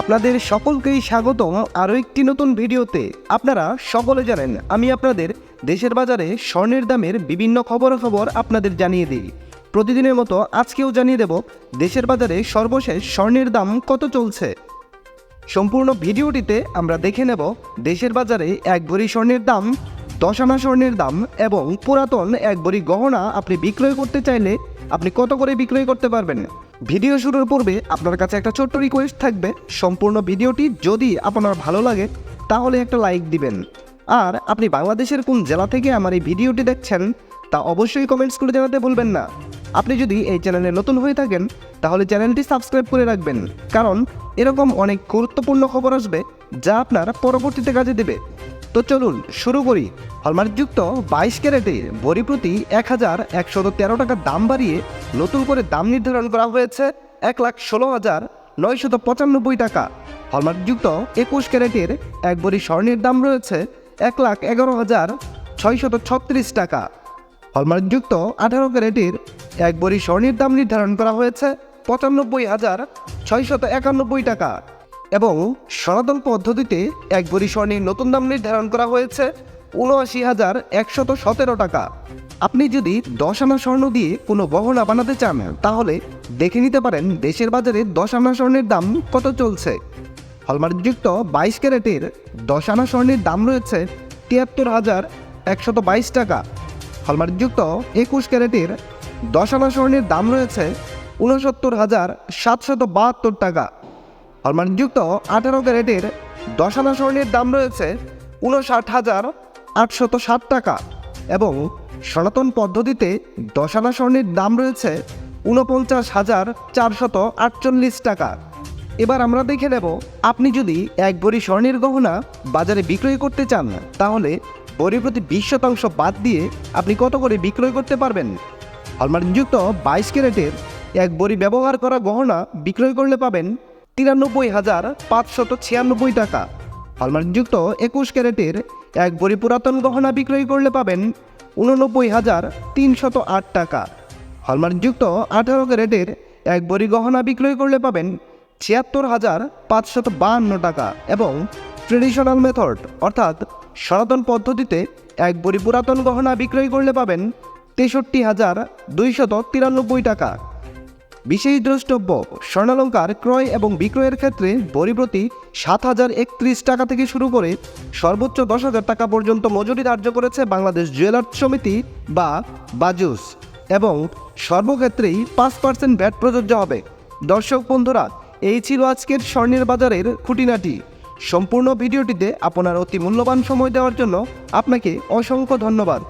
আপনাদের সকলকেই স্বাগতম আরও একটি নতুন ভিডিওতে। আপনারা সকলে জানেন, আমি আপনাদের দেশের বাজারে স্বর্ণের দামের বিভিন্ন খবরাখবর আপনাদের জানিয়ে দিই। প্রতিদিনের মতো আজকেও জানিয়ে দেব, দেশের বাজারে সর্বশেষ স্বর্ণের দাম কত চলছে। সম্পূর্ণ ভিডিওটিতে আমরা দেখে নেব, দেশের বাজারে এক ভরি স্বর্ণের দাম দশ আনা স্বর্ণের দাম এবং পুরাতন এক ভরি গহনা আপনি বিক্রয় করতে চাইলে আপনি কত করে বিক্রয় করতে পারবেন। ভিডিও শুরুর পূর্বে আপনার কাছে একটা ছোট্ট রিকোয়েস্ট থাকবে। সম্পূর্ণ ভিডিওটি যদি আপনার ভালো লাগে, তাহলে একটা লাইক দিবেন। আর আপনি বাংলাদেশের কোন জেলা থেকে আমার এই ভিডিওটি দেখছেন, তা অবশ্যই কমেন্টস করে জানাতে ভুলবেন না। আপনি যদি এই চ্যানেলে নতুন হয়ে থাকেন, তাহলে চ্যানেলটি সাবস্ক্রাইব করে রাখবেন। কারণ এরকম অনেক গুরুত্বপূর্ণ খবর আসবে, যা আপনার পরবর্তীতে কাজে দেবে। তো চলুন শুরু করি। হলমার্কযুক্ত বাইশ ক্যারেটে ভরি প্রতি এক হাজার একশত তেরো টাকা দাম বাড়িয়ে নতুন করে দাম নির্ধারণ করা হয়েছে এক লাখ ষোলো হাজার নয়শত পঁচানব্বই টাকা। হলমার্কযুক্ত একুশ ক্যারেটের এক ভরি স্বর্ণের দাম রয়েছে এক লাখ এগারো হাজার ছয়শত ছত্রিশ টাকা। হলমার্কযুক্ত আঠারো ক্যারেটের এক বড়ি স্বর্ণের দাম নির্ধারণ করা হয়েছে পঁচানব্বই হাজার ছয়শত একানব্বই টাকা। এবং সনাতন পদ্ধতিতে এক বড়ি স্বর্ণের নতুন দাম নির্ধারণ করা হয়েছে উনআশি হাজার একশত সতেরো টাকা। আপনি যদি দশ আনা স্বর্ণ দিয়ে কোনো গহনা বানাতে চান, তাহলে দেখে নিতে পারেন দেশের বাজারে দশ আনা স্বর্ণের দাম কত চলছে। হলমার্কযুক্ত বাইশ ক্যারেটের দশ আনা স্বর্ণের দাম রয়েছে তিয়াত্তর হাজার একশত বাইশ টাকা। হলমার্কযুক্ত একুশ ক্যারেটের দশ আনা স্বর্ণের দাম রয়েছে উনসত্তর হাজার সাতশত বাহাত্তর টাকা। হলমার্কযুক্ত আঠারো ক্যারেটের দশ আনা স্বর্ণের দাম রয়েছে উনষাট হাজার আটশত ষাট টাকা এবং সনাতন পদ্ধতিতে দশ আনা স্বর্ণের দাম রয়েছে উনপঞ্চাশ হাজার চারশত আটচল্লিশ টাকা। এবার আমরা দেখে নেব, আপনি যদি এক ভরি স্বর্ণের গহনা বাজারে বিক্রয় করতে চান, তাহলে ভরি প্রতি বিশ শতাংশ বাদ দিয়ে আপনি কত করে বিক্রয় করতে পারবেন? হলমার্কযুক্ত বাইশ ক্যারেটের এক বড়ি ব্যবহার করা গহনা বিক্রয় করলে পাবেন তিরানব্বই হাজার পাঁচশত ছিয়ানব্বই টাকা। হলমার্কযুক্ত একুশ ক্যারেটের এক বড়ি পুরাতন গহনা বিক্রয় করলে পাবেন উননব্বই হাজার তিনশত আট টাকা। হলমার্কযুক্ত আঠারো ক্যারেটের এক বড়ি গহনা বিক্রয় করলে পাবেন ছিয়াত্তর হাজার পাঁচশত বাহান্ন টাকা এবং ট্রেডিশনাল মেথড, অর্থাৎ সনাতন পদ্ধতিতে এক বড়ি পুরাতন গহনা বিক্রয় করলে পাবেন তেষট্টি হাজার দুইশত তিরানব্বই টাকা। বিশেষ দ্রষ্টব্য স্বর্ণালঙ্কার ক্রয় এবং বিক্রয়ের ক্ষেত্রে বড়ি প্রতি সাত হাজার একত্রিশ টাকা থেকে শুরু করে সর্বোচ্চ দশ হাজার টাকা পর্যন্ত মজুরি ধার্য করেছে বাংলাদেশ জুয়েলার্স সমিতি বা বাজুস এবং সর্বক্ষেত্রেই পাঁচ পার্সেন্ট ব্যাট প্রযোজ্য হবে। দর্শক বন্ধুরা, এই ছিল আজকের স্বর্ণের বাজারের খুঁটিনাটি। সম্পূর্ণ ভিডিওটিতে আপনার অতি মূল্যবান সময় দেওয়ার জন্য আপনাকে অসংখ্য ধন্যবাদ।